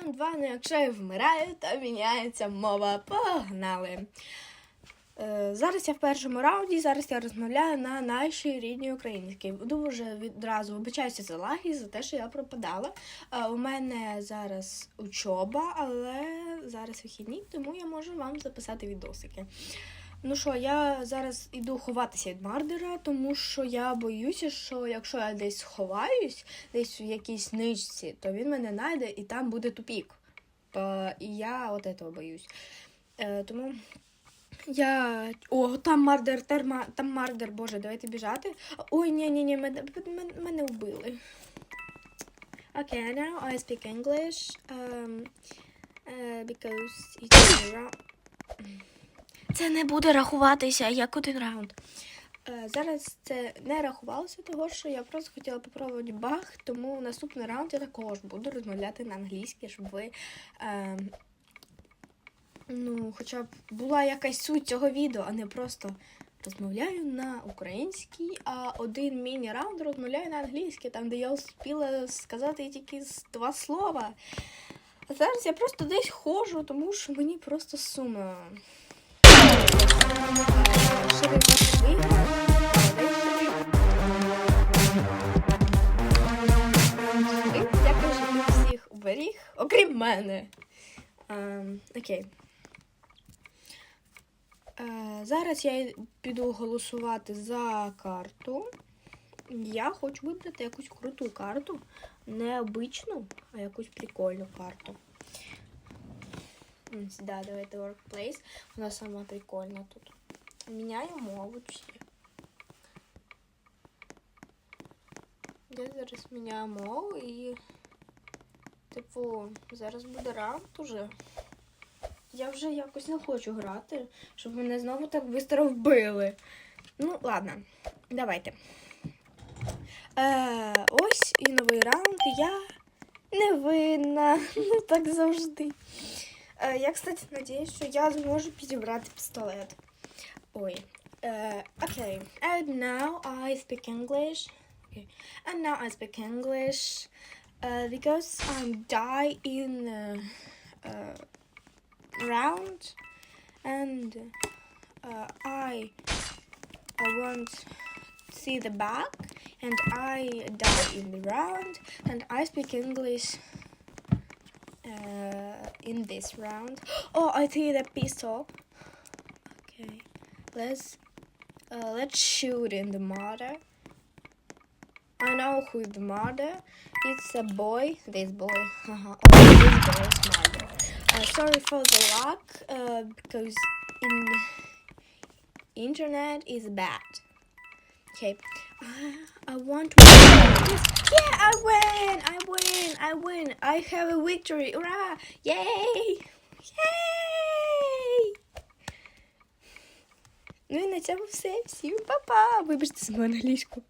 Раунд 2, ну якщо я вмираю, то міняється мова. Погнали! Е, Зараз я в першому раунді, зараз я розмовляю на нашій рідній українській. Дуже відразу вибачаюся за лаги, за те, що я пропадала. Е, У мене зараз учоба, але зараз вихідні, тому я можу вам записати відосики. Ну що, я зараз іду ховатися від Мардера, тому що я боюся, що якщо я десь сховаюсь, десь в якійсь ничці, то він мене знайде і там буде тупік. То, і я от этого боюсь. Е, тому я. О, там мардер, терма, там мардер, боже, давайте біжати. Ой, ні, ні, ні, мене, мене, вбили. Okay, now I speak English um, uh, because it's Це не буде рахуватися як один раунд. Е, Зараз це не рахувалося, того що я просто хотіла попробувати баг, тому наступний раунд я також буду розмовляти на англійській, щоб ви. Е, ну, хоча б була якась суть цього відео, а не просто розмовляю на українській, а один міні-раунд розмовляю на англійській, там, де я успіла сказати тільки два слова. А зараз я просто десь ходжу, тому що мені просто сумно. Окрім мене. Ем, окей. Е, зараз я піду голосувати за карту. Я хочу вибрати якусь круту карту. Не обичну, а якусь прикольну карту. Да, давайте Workplace. Вона сама прикольна тут. Міняю мову. Я зараз міняю мову і. Типу, зараз буде раунд уже. Я вже якось не хочу грати, щоб мене знову так швидко вбили. Ну, ладно, давайте. Е, ось і новий раунд. Я не винна. Ну так завжди. Е, я, кстати, надіюсь, що я зможу підібрати пістолет. Ой. Е, окей. And now I speak English. Okay. And now I speak English. Uh, because I die in uh, uh, round and uh, I I want to see the back and I die in the round and I speak English uh, in this round. Oh, I see the pistol. Okay, let's uh, let's shoot in the mother. I know who the mother. It's a boy. This boy. Oh, this boy's mother. Uh, sorry for the luck, uh, because in internet is bad. Okay, uh, I want to. Yeah, I win! I win! I have a victory! Hurrah! Yay! Yay! Ну і на цьому все. Всім па-па! Вибачте за мою англійську.